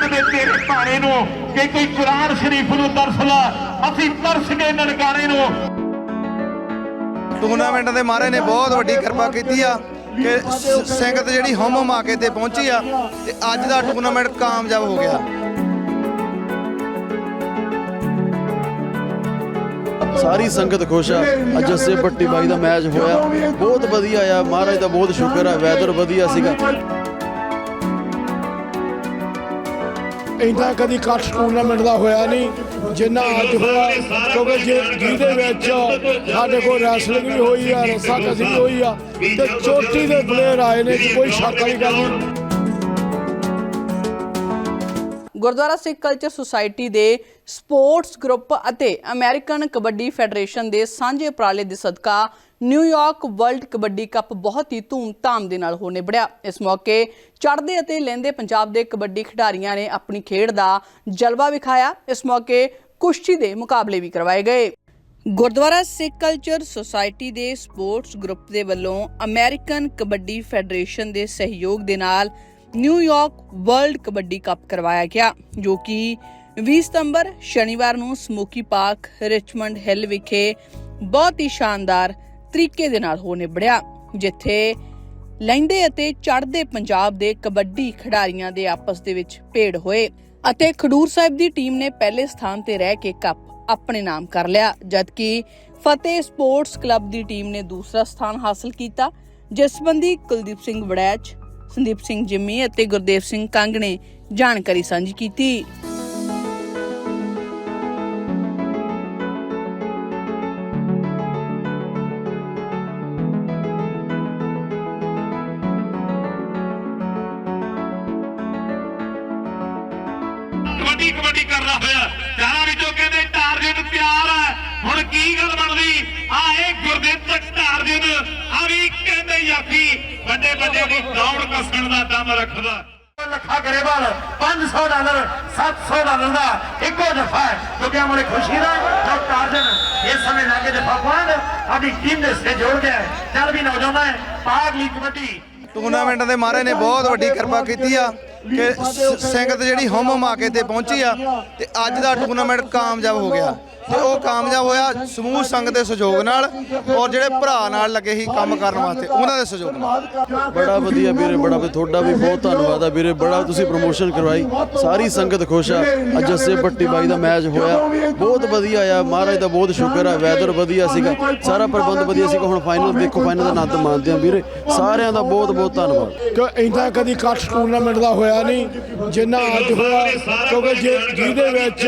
ਮੰਨਦੇ ਤੇਰੇ ਭਾਣੇ ਨੂੰ ਕਿ ਕੋਈ ਕੁਰਾਨ ਸ਼ਰੀਫ ਨੂੰ ਤਰਸ ਲਾ। ਅਸੀਂ ਤਰਸ ਗਏ ਨਨਕਾਣੇ ਨੂੰ। ਟੂਰਨਾਮੈਂਟ ਦੇ ਮਹਾਰਾਜ ਨੇ ਬਹੁਤ ਵੱਡੀ ਕਿਰਪਾ ਕੀਤੀ ਆ ਕਿ ਸੰਗਤ ਜਿਹੜੀ ਹਮ ਹਮ ਆ ਕੇ ਤੇ ਪਹੁੰਚੀ ਆ ਤੇ ਅੱਜ ਦਾ ਟੂਰਨਾਮੈਂਟ ਕਾਮਯਾਬ ਹੋ ਗਿਆ। ਸਾਰੀ ਸੰਗਤ ਖੁਸ਼ ਆ। ਅੱਜ ਜੱਸੇ ਪੱਟੀ ਬਾਈ ਦਾ ਮੈਚ ਹੋਇਆ। ਬਹੁਤ ਵਧੀਆ ਆ। ਮਹਾਰਾਜ ਦਾ ਬਹੁਤ ਸ਼ੁਕਰ ਆ। ਵੈਦਰ ਵਧੀਆ ਸੀਗਾ। ਇੰਨਾ ਕਦੀ ਕੱਟ ਟੂਰਨਾਮੈਂਟ ਦਾ ਹੋਇਆ ਨਹੀਂ, ਜਿੰਨਾ ਅੱਜ ਹੋਇਆ, ਕਿਉਂਕਿ ਜਿਹਦੇ ਵਿੱਚ ਸਾਡੇ ਕੋਲ ਰੈਸਲਿੰਗ ਵੀ ਹੋਈ ਆ, ਰੱਸਾ ਕਸੀ ਵੀ ਹੋਈ ਆ, ਤੇ ਚੋਟੀ ਦੇ ਪਲੇਅਰ ਆਏ ਨੇ, ਕੋਈ ਸ਼ੱਕ ਵਾਲੀ ਗੱਲ ਨਹੀਂ। ਗੁਰਦੁਆਰਾ ਸਿੱਖ ਕਲਚਰ ਸੁਸਾਇਟੀ ਦੇ ਸਪੋਰਟਸ ਗਰੁੱਪ ਅਤੇ ਅਮਰੀਕਨ ਕਬੱਡੀ ਫੈਡਰੇਸ਼ਨ ਦੇ ਸਾਂਝੇ ਉਪਰਾਲੇ ਦੇ ਸਦਕਾ ਨਿਊਯਾਰਕ ਵਰਲਡ ਕਬੱਡੀ ਕੱਪ ਬਹੁਤ ਹੀ ਧੂਮ-ਧਾਮ ਦੇ ਨਾਲ ਹੋ ਨਿਬੜਿਆ ਇਸ ਮੌਕੇ ਚੜ੍ਹਦੇ ਅਤੇ ਲੈਂਦੇ ਪੰਜਾਬ ਦੇ ਕਬੱਡੀ ਖਿਡਾਰੀਆਂ ਨੇ ਆਪਣੀ ਖੇਡ ਦਾ ਜਲਵਾ ਵਿਖਾਇਆ। ਇਸ ਮੌਕੇ ਕੁਸ਼ਤੀ ਦੇ ਮੁਕਾਬਲੇ ਵੀ ਕਰਵਾਏ ਗਏ। ਗੁਰਦੁਆਰਾ ਸਿੱਖ ਕਲਚਰ ਸੁਸਾਇਟੀ ਦੇ ਸਪੋਰਟਸ ਗਰੁੱਪ ਦੇ ਵੱਲੋਂ ਅਮਰੀਕਨ ਕਬੱਡੀ ਫੈਡਰੇਸ਼ਨ ਦੇ ਸਹਿਯੋਗ ਦੇ ਨਾਲ ਨਿਊਯਾਰਕ ਵਰਲਡ ਕਬੱਡੀ ਕੱਪ ਕਰਵਾਇਆ ਗਿਆ, ਜੋ ਕਿ 20 ਸਤੰਬਰ ਸ਼ਨੀਵਾਰ ਨੂੰ ਸਮੋਕੀ ਪਾਰਕ ਰਿਚਮੰਡ ਹਿੱਲ ਵਿਖੇ ਬਹੁਤ ਹੀ ਸ਼ਾਨਦਾਰ ਤਰੀਕੇ ਦੇ ਨਾਲ ਹੋ ਨਿਬੜਿਆ, ਜਿੱਥੇ ਲਹਿੰਦੇ ਅਤੇ ਚੜ੍ਹਦੇ ਪੰਜਾਬ ਦੇ ਕਬੱਡੀ ਖਿਡਾਰੀਆਂ ਦੇ ਆਪਸ ਦੇ ਵਿੱਚ ਭੇੜ ਹੋਏ ਅਤੇ ਖਡੂਰ ਸਾਹਿਬ ਦੀ ਟੀਮ ਨੇ ਪਹਿਲੇ ਸਥਾਨ ਤੇ ਰਹਿ ਕੇ ਕੱਪ ਆਪਣੇ ਨਾਮ ਕਰ ਲਿਆ, ਜਦਕਿ ਫਤਿਹ ਸਪੋਰਟਸ ਕਲੱਬ ਦੀ ਟੀਮ ਨੇ ਦੂਸਰਾ ਸਥਾਨ ਹਾਸਲ ਕੀਤਾ, ਜਿਸ ਸੰਬੰਧੀ ਕੁਲਦੀਪ ਸਿੰਘ ਵੜੈਚ, ਸੰਦੀਪ ਸਿੰਘ ਜਿੰਮੀ ਅਤੇ ਗੁਰਦੇਵ ਸਿੰਘ ਕੰਗ ਨੇ ਜਾਣਕਾਰੀ ਸਾਂਝੀ ਕੀਤੀ। ਕੀ ਗੱਲ ਬਣਦੀ? ਆ ਇਹ ਗੁਰਦਿੱਤ ਟਾਰਗੇਟ ਆ ਵੀ ਕਹਿੰਦੇ ਯਾਫੀ ਵੱਡੇ ਵੱਡੇ ਦੀ ਦੌੜ ਕਸਣ ਦਾ ਦਮ ਰੱਖਦਾ। ਲੱਖਾ ਗਰੇਵਾਲ 500 ਡਾਲਰ 700 ਡਾਲਰ ਦਾ ਇੱਕੋ ਦਫਾ ਕਿਉਂਕਿ ਹਮਾਰੇ ਖੁਸ਼ੀ ਦਾ ਜੋ ਟਾਰਗੇਟ ਇਸ ਸਮੇਂ ਲਾਗੇ ਦਫਾ ਪੁਆਇੰਟ ਆਪਣੀ ਟੀਮ ਦੇ ਸੇ ਜੋੜ ਗਿਆ ਹੈ। ਚੱਲ ਵੀ ਨੌਜਵਾਨਾਂ ਹੈ ਪਾਗ ਲੀਗ ਕਬੱਡੀ ਟੂਰਨਾਮੈਂਟ ਦੇ ਮਹਾਰਾਜ ਨੇ ਬਹੁਤ ਵੱਡੀ ਕਿਰਪਾ ਕੀਤੀ ਆ। ਕਿ ਸੰਗਤ ਜਿਹੜੀ ਹਮ ਹਮ ਆ ਕੇ ਤੇ ਪਹੁੰਚੀ ਆ ਤੇ ਅੱਜ ਦਾ ਟੂਰਨਾਮੈਂਟ ਕਾਮਯਾਬ ਹੋ ਗਿਆ। ਤੇ ਉਹ ਕਾਮਯਾਬ ਹੋਇਆ ਸਮੂਹ ਸੰਗਤ ਦੇ ਸਹਿਯੋਗ ਨਾਲ ਔਰ ਜਿਹੜੇ ਭਰਾ ਨਾਲ ਲੱਗੇ ਸੀ ਕੰਮ ਕਰਨ ਵਾਸਤੇ ਉਹਨਾਂ ਦੇ ਸਹਿਯੋਗ ਨਾਲ। ਬੜਾ ਵਧੀਆ ਵੀਰੇ ਬੜਾ ਵੀ ਤੁਹਾਡਾ ਵੀ ਬਹੁਤ ਧੰਨਵਾਦ ਆ ਵੀਰੇ ਬੜਾ ਤੁਸੀਂ ਪ੍ਰਮੋਸ਼ਨ ਕਰਵਾਈ। ਸਾਰੀ ਸੰਗਤ ਖੁਸ਼ ਆ। ਅੱਜ ਜੱਸੇ ਪੱਟੀ ਬਾਈ ਦਾ ਮੈਚ ਹੋਇਆ। ਬਹੁਤ ਵਧੀਆ ਆ ਮਹਾਰਾਜ ਦਾ ਬਹੁਤ ਸ਼ੁਕਰ ਆ ਵੈਦਰ ਵਧੀਆ ਸੀਗਾ। ਸਾਰਾ ਪ੍ਰਬੰਧ ਵਧੀਆ ਸੀਗਾ। ਹੁਣ ਫਾਈਨਲ ਦੇਖੋ ਫਾਈਨਲ ਦਾ ਆਨੰਦ ਮਾਣਦੇ ਆ ਵੀਰੇ। ਸਾਰਿਆਂ ਦਾ ਬਹੁਤ ਬਹੁਤ ਧੰਨਵਾਦ। ਕਿ ਇੰਨਾ ਕਦੀ ਕੱਟ ਟੂਰਨਾਮੈਂਟ ਦਾ ਹੋਇਆ ਨਹੀਂ ਜਿੰਨਾ ਅੱਜ ਹੋਇਆ ਕਿਉਂਕਿ ਜੇ ਜਿਹਦੇ ਵਿੱਚ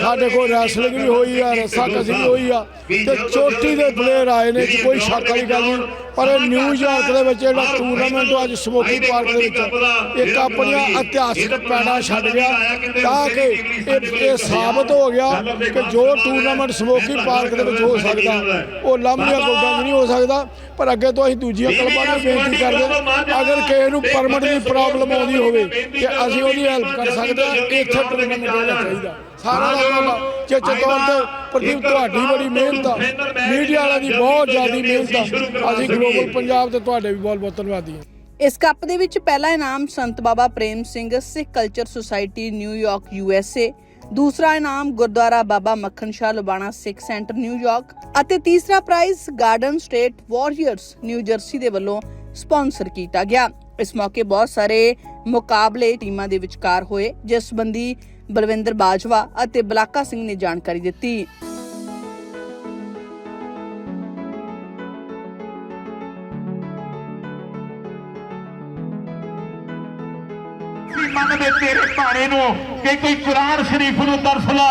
ਸਾਡੇ ਕੋਲ ਰੈਸਲਿੰਗ ਵੀ ਹੋਈ ਆ ਰੱਸਾ ਕਸੀ ਵੀ ਹੋਈ ਆ ਤੇ ਚੋਟੀ ਦੇ ਪਲੇਅਰ ਆਏ ਨੇ ਕੋਈ ਸ਼ੱਕ ਵਾਲੀ ਗੱਲ ਨਹੀਂ। ਪਰ ਇਹ ਨਿਊਯਾਰਕ ਦੇ ਵਿੱਚ ਜਿਹੜਾ ਟੂਰਨਾਮੈਂਟ ਅੱਜ ਸਮੋਕੀ ਪਾਰਕ ਦੇ ਵਿੱਚ ਇੱਕ ਆਪਣੀਆਂ ਇਤਿਹਾਸਿਕ ਪੈੜਾ ਛੱਡ ਗਿਆ ਤਾਂ ਕਿ ਇਹ ਸਾਬਤ ਹੋ ਗਿਆ ਕਿ ਜੋ ਟੂਰਨਾਮੈਂਟ ਸਮੋਕੀ ਪਾਰਕ ਦੇ ਵਿੱਚ ਹੋ ਸਕਦਾ ਉਹ ਲਾਂਭੀਆਂ ਗੋਡਾਂ 'ਚ ਨਹੀਂ ਹੋ ਸਕਦਾ ਪਰ ਅੱਗੇ ਤੋਂ ਅਸੀਂ ਦੂਜੀਆਂ ਕਲਬਾਂ ਨੂੰ ਬੇਨਤੀ ਕਰਦੇ ਅਗਰ ਕਿਸੇ ਨੂੰ ਪਰਮਿਟ ਦੀ ਪ੍ਰੋਬਲਮ ਆਉਂਦੀ ਹੋਵੇ ਤੇ ਅਸੀਂ ਉਹਦੀ ਹੈਲਪ ਕਰ ਸਕਦੇ ਹਾਂ ਇੱਥੇ ਟੂਰਨਾਮੈਂਟ ਹੋਣਾ ਚਾਹੀਦਾ ਸਾਰਾ ਦਾ ਚੇਚੇ ਤੌਰ ਤੇ ਪ੍ਰਦੀਪ ਤੁਹਾਡੀ ਬੜੀ ਮਿਹਨਤ ਆ ਮੀਡੀਆ ਵਾਲਿਆਂ ਦੀ ਬਹੁਤ ਜ਼ਿਆਦਾ ਮਿਹਨਤ ਆ ਅਸੀਂ ਗਲੋਬਲ ਪੰਜਾਬ ਤੇ ਤੁਹਾਡੇ ਵੀ ਬਹੁਤ ਬਹੁਤ ਧੰਨਵਾਦੀ ਹਾਂ। ਇਸ ਕੱਪ ਦੇ ਵਿੱਚ ਪਹਿਲਾ ਇਨਾਮ Sant Baba Prem Singh Sikh culture society New York USA ਦੂਸਰਾ ਇਨਾਮ Gurdwara Baba Makhan Shah Lubana Sikh center New York ਅਤੇ ਤੀਸਰਾ prize garden state warriors New Jersey ਦੇ ਵੱਲੋਂ ਸਪਾਂਸਰ ਕੀਤਾ ਗਿਆ। ਇਸ ਮੌਕੇ ਬਹੁਤ ਸਾਰੇ ਮੁਕਾਬਲੇ ਟੀਮਾਂ ਦੇ ਵਿਚਕਾਰ ਹੋਏ ਜਿਸ ਸੰਬੰਧੀ ਬਲਵਿੰਦਰ ਬਾਜਵਾ ਅਤੇ ਬਲਾਕਾ ਸਿੰਘ ਨੇ ਜਾਣਕਾਰੀ ਦਿੱਤੀ। ਅਸੀਂ ਮੰਨਦੇ ਤੇਰੇ ਭਾਣੇ ਨੂੰ ਕਿ ਕੋਈ ਕੁਰਾਨ ਸ਼ਰੀਫ ਨੂੰ ਤਰਸ ਲਾ।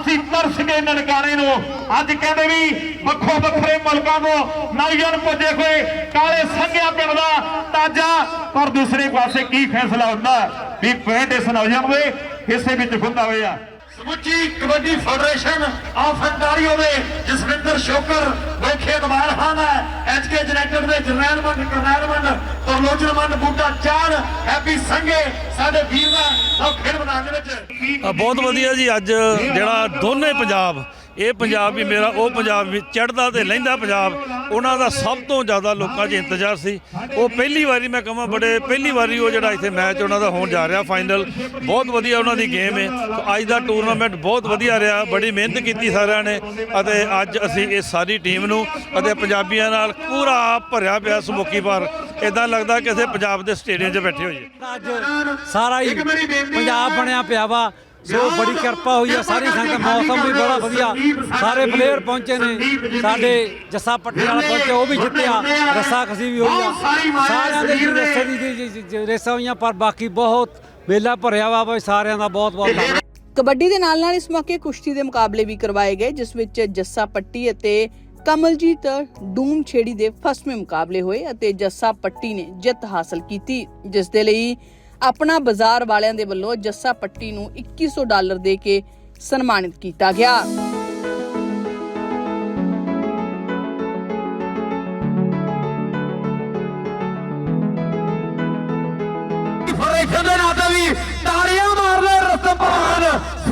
ਅਸੀਂ ਤਰਸ ਗਏ ਨਨਕਾਣੇ ਨੂੰ। ਅੱਜ ਕਹਿੰਦੇ ਵੀ ਵੱਖੋ ਵੱਖਰੇ ਮੁਲਕਾਂ ਤੋਂ ਨੌਜਵਾਨ ਪੁੱਜੇ ਹੋਏ ਕਾਲੇ ਸੰਘਿਆ ਪਿੰਡ ਦਾ ਤਾਜਾ। ਪਰ ਦੂਸਰੇ ਪਾਸੇ ਕੀ ਫੈਸਲਾ ਹੁੰਦਾ? ਵੀ ਪੁਆਇੰਟ ਇਸ ਨੌਜਵਾਨ ਦੇ ਹਿੱਸੇ ਵਿੱਚ ਖੁੰਦਾ ਹੋਇਆ। ਸਮੁੱਚੀ ਕਬੱਡੀ ਫੈਡਰੇਸ਼ਨ ਆਫ ਅੰਟਾਰੀਓ ਦੇ ਜਸਵਿੰਦਰ ਸ਼ੋਕਰ ਵੇਖੇ ਦਵਾਰ ਖਾਨ ਹੈ। ਐਚਕੇ ਜਨਰੇਟਰ ਦੇ ਜਰਨੈਲ ਮੰਡ, ਕਰਨੈਲ ਮੰਡ ਤਰਲੋਚਨ ਬੂਟਾ ਚਾਰ, ਹੈਪੀ ਸੰਗੇ ਸਾਡੇ ਵੀਰ ਦਾ ਸਭ ਖੇਡ ਮੈਦਾਨ ਦੇ ਵਿੱਚ। ਬਹੁਤ ਵਧੀਆ ਜੀ, ਅੱਜ ਜਿਹੜਾ ਦੋਨੇ ਪੰਜਾਬ, ਇਹ ਪੰਜਾਬ ਵੀ ਮੇਰਾ, ਉਹ ਪੰਜਾਬ ਵੀ ਚੜ੍ਹਦਾ ਤੇ ਲਹਿੰਦਾ ਪੰਜਾਬ, ਉਹਨਾਂ ਦਾ ਸਭ ਤੋਂ ਜ਼ਿਆਦਾ ਲੋਕਾਂ 'ਚ ਇੰਤਜ਼ਾਰ ਸੀ। ਉਹ ਪਹਿਲੀ ਵਾਰੀ ਮੈਂ ਕਹਾਂ ਬੜੇ, ਪਹਿਲੀ ਵਾਰੀ ਉਹ ਜਿਹੜਾ ਇੱਥੇ ਮੈਚ ਉਹਨਾਂ ਦਾ ਹੋਣ ਜਾ ਰਿਹਾ, ਫਾਈਨਲ। ਬਹੁਤ ਵਧੀਆ ਉਹਨਾਂ ਦੀ ਗੇਮ ਹੈ ਅੱਜ ਦਾ ਟੂਰਨਾਮੈਂਟ ਬਹੁਤ ਵਧੀਆ ਰਿਹਾ, ਬੜੀ ਮਿਹਨਤ ਕੀਤੀ ਸਾਰਿਆਂ ਨੇ, ਅਤੇ ਅੱਜ ਅਸੀਂ ਇਹ ਸਾਰੀ ਟੀਮ ਨੂੰ, ਅਤੇ ਪੰਜਾਬੀਆਂ ਨਾਲ ਪੂਰਾ ਭਰਿਆ ਪਿਆ ਸਮੁੱਕੀ ਪਰ ਇਦਾਂ ਲੱਗਦਾ ਕਿ ਅਸੀਂ ਪੰਜਾਬ ਦੇ ਸਟੇਡੀਅਮ 'ਚ ਬੈਠੇ ਹੋਈਏ ਅੱਜ ਸਾਰਾ ਹੀ ਪੰਜਾਬ ਬਣਿਆ ਪਿਆ ਵਾ। ਸੋ ਬੜੀ ਕਿਰਪਾ ਹੋਈ ਆ ਸਾਰੀ ਸੰਗਤ ਮੌਸਮ ਵੀ ਬੜਾ ਵਧੀਆ। ਸਾਰੇ ਪਲੇਅਰ ਪਹੁੰਚੇ ਨੇ। ਸਾਡੇ ਜੱਸਾ ਪੱਟੀ ਵਾਲਾ ਪਹੁੰਚੇ ਉਹ ਵੀ ਜਿੱਤਿਆ। ਰੱਸਾ ਖਸੀ ਵੀ ਹੋਈ ਆ। ਸਾਰਿਆਂ ਦੇ ਜੀ ਰੇਸਾਂ ਦੀ ਰੇਸਾਂ ਹੋਈਆਂ ਪਰ ਬਾਕੀ ਬਹੁਤ ਮੇਲਾ ਭਰਿਆ ਵਾ ਬਈ ਸਾਰਿਆਂ ਦਾ ਬਹੁਤ ਬਹੁਤ ਧੰਨਵਾਦ। ਕਬੱਡੀ ਦੇ ਨਾਲ ਨਾਲ ਇਸ ਮੌਕੇ ਕੁਸ਼ਤੀ ਦੇ ਮੁਕਾਬਲੇ ਵੀ ਕਰਵਾਏ ਗਏ ਜਿਸ ਵਿੱਚ ਜੱਸਾ ਪੱਟੀ ਅਤੇ ਕਮਲਜੀਤ ਡੂਮ ਛੇੜੀ ਦੇ ਫਸਵੇਂ ਮੁਕਾਬਲੇ ਹੋਏ ਅਤੇ ਜੱਸਾ ਪੱਟੀ ਨੇ ਜਿੱਤ ਹਾਸਲ ਕੀਤੀ, ਜਿਸ ਦੇ ਲਈ ਆਪਣਾ ਬਾਜ਼ਾਰ ਵਾਲਿਆਂ ਦੇ ਵੱਲੋਂ ਜੱਸਾ ਪੱਟੀ ਨੂੰ 2100 ਡਾਲਰ ਦੇ ਕੇ ਸਨਮਾਨਿਤ ਕੀਤਾ ਗਿਆ।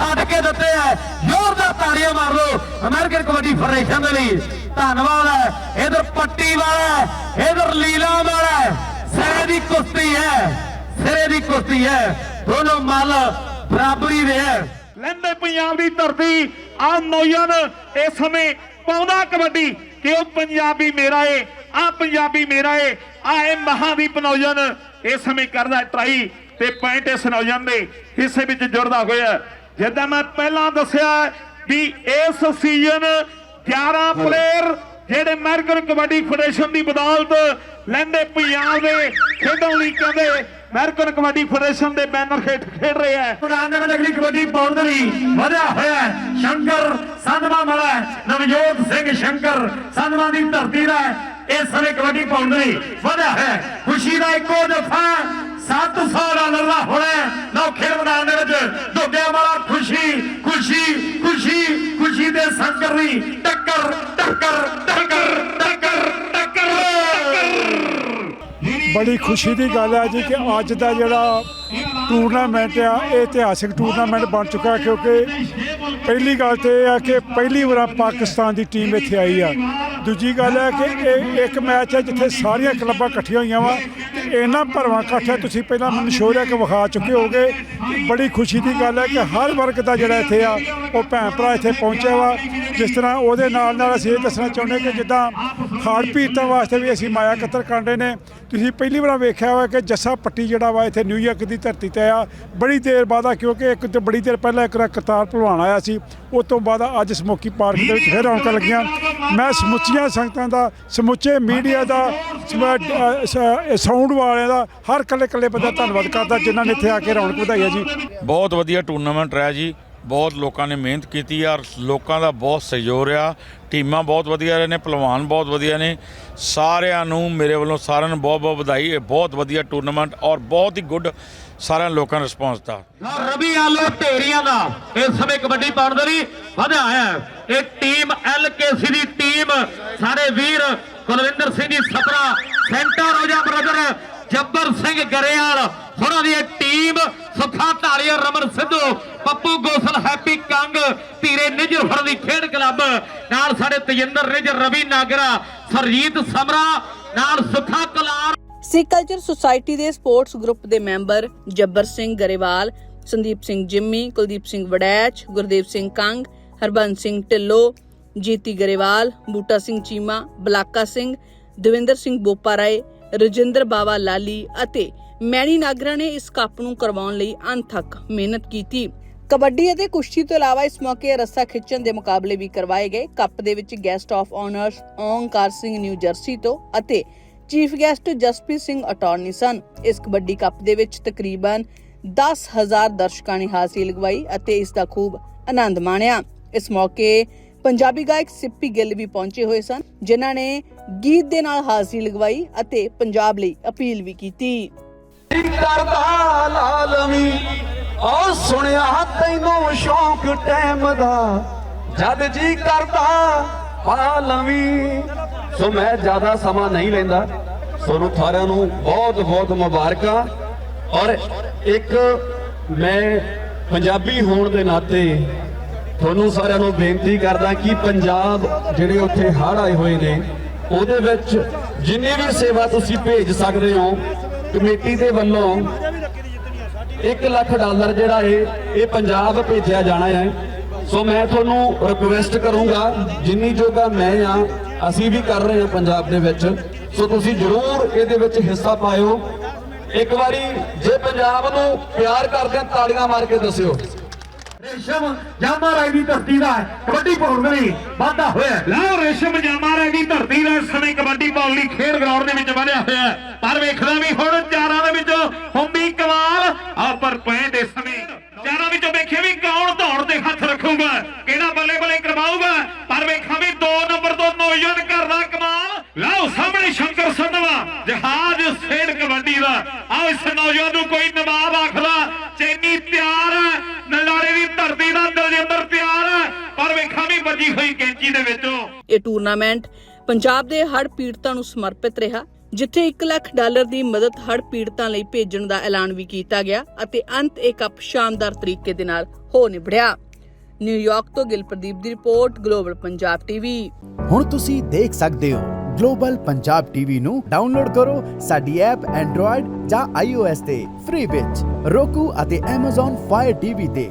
ਛੱਡ ਕੇ ਦਿੱਤੇ ਐ ਜ਼ੋਰਦਾਰ ਤਾੜੀਆਂ ਮਾਰ ਲਓ। ਅਮਰੀਕਨ ਕਬੱਡੀ ਫੈਡਰੇਸ਼ਨ ਦੇ ਲਈ ਧੰਨਵਾਦ ਹੈ। ਇਧਰ ਪੱਟੀ ਵਾਲਾ ਇਧਰ ਲੀਲਾ ਵਾਲਾ ਸਿਰੇ ਦੀ ਕੁਸ਼ਤੀ ਹੈ, ਸਿਰੇ ਦੀ ਕੁਸ਼ਤੀ ਹੈ। ਦੋਨੋਂ ਮੱਲ ਬਰਾਬਰੀ ਦੇ ਹੈ। ਲਹਿੰਦੇ ਪੰਜਾਬ ਦੀ ਧਰਤੀ ਆ ਨੌਜਵਾਨ ਇਸ ਸਮੇਂ ਪਾਉਂਦਾ ਕਬੱਡੀ ਕਿ ਉਹ ਪੰਜਾਬੀ ਮੇਰਾ ਏ ਆ ਪੰਜਾਬੀ ਮੇਰਾ ਏ ਆ ਇਹ ਮਹਾਦੀਪ ਨੌਜਵਾਨ ਇਸ ਸਮੇਂ ਕਰਦਾ ਟਰਾਈ ਤੇ ਪੁਆਇੰਟ ਇਸ ਨੌਜਵਾਨ ਦੇ ਹਿੱਸੇ ਵਿੱਚ ਜੁੜਦਾ ਹੋਇਆ ਜਿੱਦਾਂ ਮੈਂ ਪਹਿਲਾਂ ਦੱਸਿਆ ਵੀ ਇਸ ਸੀਜ਼ਨ 11 ਪਲੇਅਰ ਜਿਹੜੇ ਅਮਰੀਕਨ ਕਬੱਡੀ ਫੈਡਰੇਸ਼ਨ ਦੀ ਬਦੌਲਤ ਲਹਿੰਦੇ ਪੰਜਾਬ ਦੇ ਖੇਡਣ ਲਈ ਕਹਿੰਦੇ ਅਮਰੀਕਨ ਕਬੱਡੀ ਫੈਡਰੇਸ਼ਨ ਦੇ ਬੈਨਰ ਹੇਠ ਖੇਡ ਰਹੇ ਹੈ ਮੈਦਾਨ ਦੇ ਵਿੱਚ ਅਗਲੀ ਕਬੱਡੀ ਪਾਉਣ ਦੇ ਲਈ ਵਧਿਆ ਹੋਇਆ ਹੈ। ਸ਼ੰਕਰ ਸੰਧਵਾ ਵਾਲਾ। ਨਵਜੋਤ ਸਿੰਘ ਸ਼ੰਕਰ ਸੰਧਵਾ ਦੀ ਧਰਤੀ ਦਾ। ਇਸ ਸਮੇਂ ਕਬੱਡੀ ਪਾਉਣ ਦੇ ਲਈ ਵਧਿਆ ਹੋਇਆ ਹੈ। ਖੁਸ਼ੀ ਦਾ ਇੱਕੋ ਦਫਾ 700 ਡਾਲਰ ਦਾ ਹੋਣਾ ਹੈ। ਮੈਦਾਨ ਦੇ ਵਿੱਚ ਢੋਡਿਆਂ ਵਾਲਾ ਖੁਸ਼ੀ ਖੁਸ਼ੀ ਖੁਸ਼ੀ ਖੁਸ਼ੀ ਦੇ ਸੰਕਰ ਟੱਕਰ ਟੱਕਰ ਟੱਕਰ ਟੱਕਰ ਟੱਕਰ। ਬੜੀ ਖੁਸ਼ੀ ਦੀ ਗੱਲ ਹੈ ਜੀ ਕਿ ਅੱਜ ਦਾ ਜਿਹੜਾ ਟੂਰਨਾਮੈਂਟ ਆ ਇਹ ਇਤਿਹਾਸਿਕ ਟੂਰਨਾਮੈਂਟ ਬਣ ਚੁੱਕਾ ਕਿਉਂਕਿ ਪਹਿਲੀ ਗੱਲ ਤੇ ਇਹ ਆ ਕਿ ਪਹਿਲੀ ਵਾਰ ਪਾਕਿਸਤਾਨ ਦੀ ਟੀਮ ਇੱਥੇ ਆਈ ਆ। ਦੂਜੀ ਗੱਲ ਹੈ ਕਿ ਇਹ ਇੱਕ ਮੈਚ ਹੈ ਜਿੱਥੇ ਸਾਰੀਆਂ ਕਲੱਬਾਂ ਇਕੱਠੀਆਂ ਹੋਈਆਂ ਵਾ। ਤੇ ਇੰਨਾ ਭਰਵਾਂ ਇਕੱਠ ਹੈ। ਤੁਸੀਂ ਪਹਿਲਾਂ ਮੈਨੂੰ ਸ਼ੋਅ ਲੈ ਕੇ ਵਿਖਾ ਚੁੱਕੇ ਹੋਗੇ ਬੜੀ ਖੁਸ਼ੀ ਦੀ ਗੱਲ ਹੈ ਕਿ ਹਰ ਵਰਗ ਦਾ ਜਿਹੜਾ ਇੱਥੇ ਆ, ਉਹ ਭੈਣ ਭਰਾ ਇੱਥੇ ਪਹੁੰਚਿਆ ਵਾ। ਜਿਸ ਤਰ੍ਹਾਂ ਉਹਦੇ ਨਾਲ ਨਾਲ ਅਸੀਂ ਇਹ ਦੱਸਣਾ ਚਾਹੁੰਦੇ ਕਿ ਜਿੱਦਾਂ ਹਾੜ ਪੀੜਤਾਂ ਵਾਸਤੇ ਵੀ ਅਸੀਂ ਮਾਇਆ ਕੱਤਰ ਕਰ ਰਹੇ ਨੇ। ਤੁਸੀਂ ਪਹਿਲੀ ਵਾਰ ਵੇਖਿਆ ਹੋਇਆ ਕਿ ਜੱਸਾ ਪੱਟੀ ਜਿਹੜਾ ਵਾ ਇੱਥੇ ਨਿਊਯਾਰਕ ਦੀ ਧਰਤੀ ਤੇ ਆ। ਬੜੀ ਦੇਰ ਬਾਅਦ ਆ, ਕਿਉਂਕਿ ਇੱਕ ਤੇ ਬੜੀ ਦੇਰ ਪਹਿਲਾਂ ਇੱਕ ਕਰਤਾਰ ਭਲਵਾਨ ਆਇਆ ਸੀ। ਉਸ ਤੋਂ ਬਾਅਦ ਅੱਜ ਸਮੋਕੀ ਪਾਰਕ ਦੇ ਵਿੱਚ ਫਿਰ ਰੌਣਕਾਂ ਲੱਗੀਆਂ। ਮੈਂ ਸਮੁੱਚੀਆਂ ਸੰਗਤਾਂ ਦਾ, ਸਮੁੱਚੇ ਮੀਡੀਆ ਦਾ ਸਾਊਂਡ ਵਾਲਿਆਂ ਦਾ ਹਰ ਕੱਲੇ ਕੱਲੇ ਬੰਦਾ ਧੰਨਵਾਦ ਕਰਦਾ, ਜਿਨ੍ਹਾਂ ਨੇ ਇੱਥੇ ਆ ਕੇ ਰੌਣਕ ਵਧਾਈ ਹੈ ਜੀ। ਬਹੁਤ ਵਧੀਆ ਟੂਰਨਾਮੈਂਟ ਰਿਹਾ ਜੀ। ਬਹੁਤ ਲੋਕਾਂ ਨੇ ਮਿਹਨਤ ਕੀਤੀ ਆ ਔਰ ਲੋਕਾਂ ਦਾ ਬਹੁਤ ਸਹਿਯੋਗ ਰਿਹਾ। ਟੀਮਾਂ ਬਹੁਤ ਵਧੀਆ ਰਹੇ ਨੇ, ਪਹਿਲਵਾਨ ਬਹੁਤ ਵਧੀਆ ਨੇ। ਸਾਰਿਆਂ ਨੂੰ ਮੇਰੇ ਵੱਲੋਂ ਸਾਰਿਆਂ ਨੂੰ ਬਹੁਤ ਬਹੁਤ ਵਧਾਈ, ਇਹ ਬਹੁਤ ਵਧੀਆ ਟੂਰਨਾਮੈਂਟ ਔਰ ਬਹੁਤ ਹੀ ਗੁੱਡ ਸਾਰਿਆਂ ਲੋਕਾਂ ਨੇ ਰਿਸਪੌਂਸ ਦਿੱਤਾ ਲਓ ਆਲੋ ਢੇਰੀਆਂ ਦਾ ਇਸ ਸਮੇਂ ਕਬੱਡੀ ਪਾਉਣ ਦੇ ਲਈ ਵਧਿਆ ਹੈ। ਇਹ ਟੀਮ ਐਲਕੇਸੀ ਦੀ ਟੀਮ, ਸਾਰੇ ਵੀਰ ਕੁਲਵਿੰਦਰ ਸਿੰਘ ਜੀ ਸਪਰਾ ਸੈਂਟਰ ਰੋਜਾ ਬ੍ਰਦਰ ਜੱਬਰ ਸਿੰਘ ਗਰੇਵਾਲ ਉਹਨਾਂ ਦੀ ਟੀਮ ਸੁਖਾ ਢਾਲੀਆ ਰਮਨ ਸਿੱਧੂ, ਪੱਪੂ ਗੋਸਲ, ਹੈਪੀ ਕੰਗ, ਧੀਰੇ ਨਿਜਰ ਫੜ ਦੀ ਖੇਡ ਕਲੱਬ। ਨਾਲ ਸਾਡੇ ਤਜਿੰਦਰ ਨਿਜਰ ਰਵੀ ਨਾਗਰਾ, ਸਰਜੀਤ ਸਮਰਾ, ਨਾਲ ਸੁਖਾ ਕਲਾਰ। ਸਿੱਖ ਕਲਚਰ ਸੁਸਾਇਟੀ ਦੇ ਸਪੋਰਟਸ ਗਰੁੱਪ ਦੇ ਮੈਂਬਰ ਜੱਬਰ ਸਿੰਘ ਗਰੇਵਾਲ, ਸੰਦੀਪ ਸਿੰਘ ਜਿੰਮੀ, ਕੁਲਦੀਪ ਸਿੰਘ ਵੜੈਚ, ਗੁਰਦੇਵ ਸਿੰਘ ਕੰਗ, ਹਰਬੰਸ ਸਿੰਘ ਢਿੱਲੋ, ਜੀਤੀ ਗਰੇਵਾਲ, ਬੂਟਾ ਸਿੰਘ ਚੀਮਾ, ਬਲਾਕਾ ਸਿੰਘ, ਦਵਿੰਦਰ ਸਿੰਘ ਬੋਪਾ ਰਾਏ ਰਜਿੰਦਰ ਬਾਵਾ ਲਾਲੀ ਅਤੇ ਮੈਣੀ ਨਾਗਰਾ ਨੇ ਇਸ ਕੱਪ ਨੂੰ ਕਰਵਾਉਣ ਲਈ ਅਣਥੱਕ ਮਿਹਨਤ ਕੀਤੀ। ਕਬੱਡੀ ਅਤੇ ਕੁਸ਼ਤੀ ਤੋਂ ਇਲਾਵਾ ਇਸ ਮੌਕੇ ਰੱਸਾ ਖਿੱਚਣ ਦੇ ਮੁਕਾਬਲੇ ਵੀ ਕਰਵਾਏ ਗਏ। ਕੱਪ ਦੇ ਵਿੱਚ guest of honours Onkar Singh New Jersey ਤੋਂ ਅਤੇ chief guest Jaspreet Singh attorney ਸਨ। ਇਸ ਕਬੱਡੀ ਕੱਪ ਦੇ ਵਿੱਚ ਤਕਰੀਬਨ 10000 ਦਰਸ਼ਕਾਂ ਨੇ ਹਾਜ਼ਰੀ ਲਗਵਾਈ ਅਤੇ ਇਸ ਦਾ ਖੂਬ ਆਨੰਦ ਮਾਣਿਆ। ਇਸ ਮੌਕੇ ਪੰਜਾਬੀ ਗਾਇਕ ਸਿੱਪੀ ਗਿੱਲ ਵੀ ਪਹੁੰਚੇ ਹੋਏ ਸਨ, ਜਿਨ੍ਹਾਂ ਨੇ ਗੀਤ ਦੇ ਨਾਲ ਹਾਜ਼ਰੀ ਲਗਵਾਈ ਅਤੇ ਪੰਜਾਬ ਲਈ ਅਪੀਲ ਵੀ ਕੀਤੀ। ਕਰਦਾ ਲਾਲਮੀ ਓ ਸੁਣਿਆ ਤੈਨੂੰ ਸ਼ੌਂਕ ਟਾਈਮ ਦਾ। ਜਦ ਜੀ ਕਰਦਾ ਪਾਲਵੀ ਸੋ ਮੈਂ ਜ਼ਿਆਦਾ ਸਮਾਂ ਨਹੀਂ ਲੈਂਦਾ। ਤੁਹਾਨੂੰ ਸਾਰਿਆਂ ਨੂੰ ਬਹੁਤ ਬਹੁਤ ਮੁਬਾਰਕਾਂ। ਔਰ ਇੱਕ ਮੈਂ ਪੰਜਾਬੀ ਹੋਣ ਦੇ ਨਾਤੇ ਤੁਹਾਨੂੰ ਸਾਰਿਆਂ ਨੂੰ ਬੇਨਤੀ ਕਰਦਾ ਕਿ ਪੰਜਾਬ ਜਿਹੜੇ ਉੱਥੇ ਹੜ੍ਹ ਆਏ ਹੋਏ ਨੇ, ਉਹਦੇ ਵਿੱਚ ਜਿੰਨੀ ਵੀ ਸੇਵਾ ਤੁਸੀਂ ਭੇਜ ਸਕਦੇ ਹੋ ਕਮੇਟੀ ਦੇ ਵੱਲੋਂ 1 ਲੱਖ ਡਾਲਰ ਜਿਹੜਾ ਹੈ ਇਹ ਪੰਜਾਬ ਭੇਜਿਆ ਜਾਣਾ ਹੈ। ਸੋ ਮੈਂ ਤੁਹਾਨੂੰ ਰਿਕੁਐਸਟ ਕਰੂੰਗਾ ਜਿੰਨੀ ਜੋਗਾ ਮੈਂ ਆ ਅਸੀਂ ਵੀ ਕਰ ਰਹੇ ਹਾਂ ਪੰਜਾਬ ਦੇ ਵਿੱਚ। ਸੋ ਤੁਸੀਂ ਜਰੂਰ ਇਹਦੇ ਵਿੱਚ ਹਿੱਸਾ ਪਾਇਓ। ਇੱਕ ਵਾਰੀ ਜੇ ਪੰਜਾਬ ਨੂੰ ਪਿਆਰ ਕਰਦੇ ਆ ਤਾੜੀਆਂ ਮਾਰ ਕੇ ਦੱਸਿਓ। ਰੇਸ਼ਮ ਜਾਮਾ ਰਾਈ ਦੀ ਧਰਤੀ ਦਾ ਕਬੱਡੀ ਪਾਉਣ ਦੇ ਲਈ ਵਾਧਾ ਹੋਇਆ ਲਓ ਰੇਸ਼ਮ ਜਾਮਾ ਧਰਤੀ ਦਾ ਇਸ ਕਬੱਡੀ ਪਾਉਣ ਲਈ ਖੇਡ ਗਰਾਊਂਡ ਦੇ ਵਿੱਚ ਵਧਿਆ ਹੋਇਆ ਪਰ ਵੇਖਦਾ ਵੀ ਹੁਣ ਚਾਰਾਂ ਦੇ ਵਿੱਚ ਹੁੰਦੀ ਕਮਾਲ। ਆ ਪਰ ਪਏ ਦੇ ਸਮੇਂ ਚਾਰਾਂ ਵਿੱਚੋਂ ਵੇਖੇ ਵੀ ਕੌਣ ਦੌੜ ਤੇ ਹੱਥ ਰੱਖੂਗਾ, ਕਿਹੜਾ ਬੱਲੇ ਬੱਲੇ ਕਰਵਾਊਗਾ। ਪਰ ਵੇਖਾਂ ਵੀ 2 ਨੰਬਰ ਤੋਂ ਨੌਜਵਾਨ ਕਰਦਾ ਕਮਾਲ। ਲਓ ਸਾਹਮਣੇ ਸ਼ੰਕਰ ਸੰਧਵਾ, ਜਹਾਜ਼ ਖੇਡ ਕਬੱਡੀ ਦਾ। ਆਓ ਇਸ ਨੌਜਵਾਨ ਨੂੰ ਕੋਈ ਨਵਾਬ ਆਖਦਾ, ਚੈਨੀ ਤਿਆਰ ਹੈ, ਨਲਾਰੇ ਦੀ ਧਰਤੀ ਦਾ ਦਲਜਿੰਦਰ ਤਿਆਰ ਹੈ। ਪਰ ਵੇਖਾਂ ਵੀ ਵੱਜੀ ਹੋਈ ਕੈਂਚੀ ਦੇ ਵਿੱਚੋਂ। ਇਹ ਟੂਰਨਾਮੈਂਟ ਪੰਜਾਬ ਦੇ ਹੜ੍ਹ ਪੀੜਤਾਂ ਨੂੰ ਸਮਰਪਿਤ ਰਿਹਾ, ਜਿੱਥੇ 1 ਲੱਖ ਡਾਲਰ ਦੀ ਮਦਦ ਹੜ੍ਹ ਪੀੜਤਾਂ ਲਈ ਭੇਜਣ ਦਾ ਐਲਾਨ ਵੀ ਕੀਤਾ ਗਿਆ ਅਤੇ ਅੰਤ ਇਹ ਕੱਪ ਸ਼ਾਨਦਾਰ ਤਰੀਕੇ ਦੇ ਨਾਲ ਹੋ ਨਿਬੜਿਆ ਨਿਊਯਾਰਕ ਤੋਂ ਗਿਲਪ੍ਰਦੀਪ ਦੀ ਰਿਪੋਰਟ, ਗਲੋਬਲ ਪੰਜਾਬ ਟੀਵੀ। ਹੁਣ ਤੁਸੀਂ ਦੇਖ ਸਕਦੇ ਹੋ, ਗਲੋਬਲ ਪੰਜਾਬ ਟੀਵੀ ਨੂੰ ਡਾਊਨਲੋਡ ਕਰੋ ਸਾਡੀ ਐਪ ਐਂਡਰੋਇਡ ਜਾਂ iOS ਤੇ ਫ੍ਰੀ ਵਿੱਚ roku ਅਤੇ Amazon Fire TV ਤੇ।